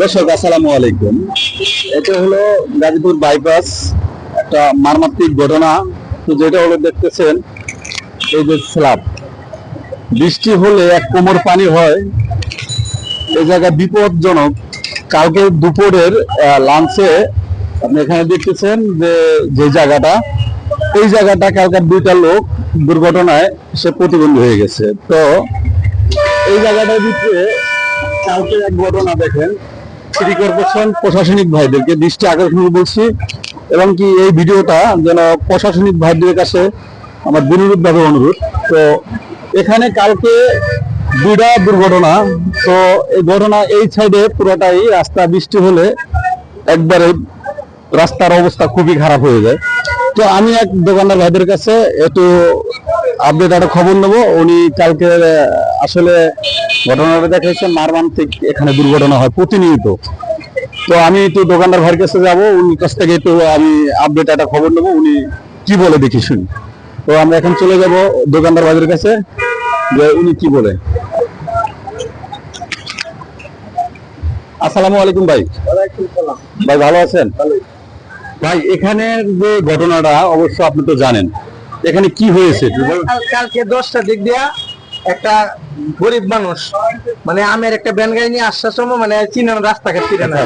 দর্শক, আসসালামু আলাইকুম। এটা হলো গাজীপুর বাইপাস একটা মারমাত্রিক ঘটনা। তো যেটা হলো, দেখতেছেন, এই যে স্ল্যাব। বৃষ্টি হলে এক কোমর পানি হয়। এই জায়গা বিপদজনক কালকে দুপুরের লাঞ্চে আপনি এখানে দেখতেছেন যে যে জায়গাটা, এই জায়গাটা কালকার দুইটা লোক দুর্ঘটনায় সে প্রতিবন্ধী হয়ে গেছে। তো এই জায়গাটার ভিতরে কালকে এক ঘটনা দেখেন। সিটি কর্পোরেশন প্রশাসনিক ভাইদেরকে দৃষ্টি আকর্ষণ বলছি এবং কি এই ভিডিওটা যেন প্রশাসনিক ভাইদের কাছে আমার বিনোদ ভাবে অনুরোধ। তো এখানে কালকে দুটা দুর্ঘটনা, তো এই ঘটনা এই সাইডে পুরোটাই রাস্তা বৃষ্টি হলে একবারে রাস্তার অবস্থা খুবই খারাপ হয়ে যায়। তো আমি এক দোকানদার ভাইদের কাছে একটু আপডেট একটা খবর নেব। উনি কালকে আসলে ঘটনাটা দেখাইছে মারমান্তিক এখানে দুর্ঘটনা হয় প্রতিনিয়ত। তো আমি একটু দোকানদার ভাইয়ের কাছে যাব, উনি কাছ থেকে একটু আমি আপডেট একটা খবর নেব, উনি কি বলে দেখি শুনি। তো আমরা এখন চলে যাব দোকানদার ভাইদের কাছে, যে উনি কি বলে। আসসালামু আলাইকুম ভাই। ভাই, ভালো আছেন? ভাই, এখানের যে ঘটনাটা অবশ্য আপনি তো জানেন। এখানে কি হয়েছে? কালকে দশটা দিক দিয়া একটা গরিব মানুষ মানে আমের একটা ভ্যান গাড়ি নিয়ে আসার সময় মানে চিনানো রাস্তাঘাট চিনে না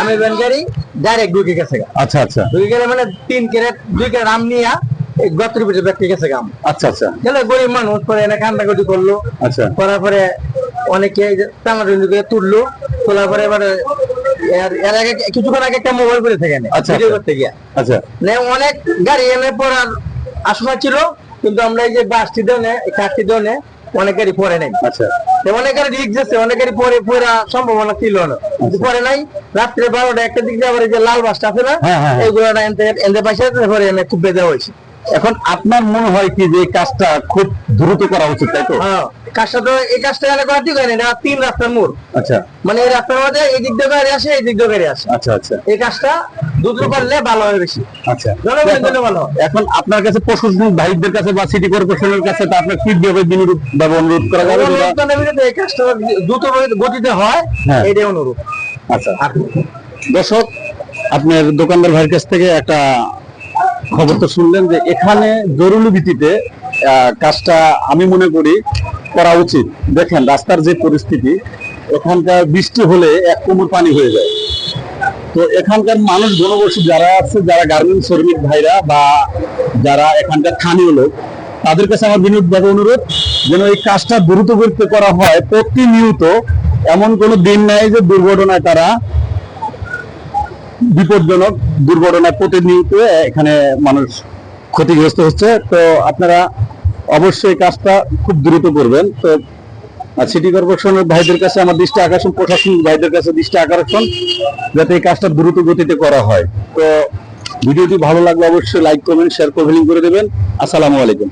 আমের ভ্যান গাড়ি ডাইরেক্ট ঢুকে গেছে আচ্ছা আচ্ছা। ঢুকে গেলে মানে তিন ক্যারেট দুই ক্যারেট আম নিয়ে এই গত্রের ভিতরে ব্যক্তি গেছে গা আচ্ছা আচ্ছা। গেলে গরিব মানুষ পরে এনে কান্দাকাটি করল। আচ্ছা। করার পরে অনেকে টানাটুনি করে তুললো। তোলার পরে এবারে এর- আগে কিছুক্ষণ আগে একটা মোবাইল করে থাকে আচ্ছা, ভিডিও। করতে গিয়া। আচ্ছা। অনেক গাড়ি এনে পড়ার আশঙ্কা ছিল কিন্তু আমরা এই যে বাসটি দনে কাঠটি দনে অনেক গাড়ি পরে নাই। আচ্ছা। অনেকের রিক যাচ্ছে রিক্স আছে অনেক গাড়ি পরে পড়া সম্ভাবনা ছিল না। পরে নাই রাত্রে বারোটা একটা দিক দিয়ে আবার যে লাল বাসটা আছে না হ্যাঁ, হ্যাঁ, হ্যাঁ। এইগুলো এনতে এনতে পাইছে পরে খুব বেজা হয়েছে। এখন আপনার মনে হয় কি যে কাজটা খুব দ্রুত করা উচিত তাই তো? হ্যাঁ কাজটা তো এই কাজটা এনে করা ঠিক হয়নি এটা তিন রাস্তার মোড়। আচ্ছা। মানে এই রাস্তার মধ্যে এই দিক দিয়ে গাড়ি আসে এই দিক দিয়ে গাড়ি আসে। আচ্ছা আচ্ছা। এই কাজটা দ্রুত করলে ভালো হয় বেশি। আচ্ছা। ভালো এখন আপনার কাছে প্রশাসনিক ভাইদের কাছে বা সিটি কর্পোরেশনের কাছে তো আপনার কি ভাবে বিনোদ ভাবে অনুরোধ করা যাবে এই কাজটা দ্রুত গতিতে হয় হ্যাঁ। এটাই অনুরোধ। আচ্ছা। দর্শক আপনার দোকানদার ভাইয়ের কাছ থেকে একটা খবর তো শুনলেন যে এখানে জরুরি ভিত্তিতে কাজটা আমি মনে করি করা উচিত। দেখেন, রাস্তার যে পরিস্থিতি, এখানকার বৃষ্টি হলে এক কোমর পানি হয়ে যায়। তো এখানকার মানুষ জনবসতি যারা আছে, যারা গার্মেন্টস শ্রমিক ভাইরা বা যারা এখানকার স্থানীয় লোক, তাদের কাছে আমার বিনোদভাবে অনুরোধ যেন এই কাজটা দ্রুত করতে করা হয়। প্রতিনিয়ত এমন কোনো দিন নাই যে দুর্ঘটনায় তারা বিপজ্জনক দুর্ঘটনায় প্রতিনিয়ত এখানে মানুষ ক্ষতিগ্রস্ত হচ্ছে। তো আপনারা অবশ্যই কাজটা খুব দ্রুত করবেন। তো সিটি কর্পোরেশনের ভাইদের কাছে আমার দৃষ্টি আকর্ষণ, প্রশাসনিক ভাইদের কাছে দৃষ্টি আকর্ষণ, যাতে এই কাজটা দ্রুত গতিতে করা হয়। তো, ভিডিওটি ভালো লাগলে অবশ্যই লাইক কমেন্ট শেয়ার কমেন্ট করে দেবেন। আসসালামু আলাইকুম।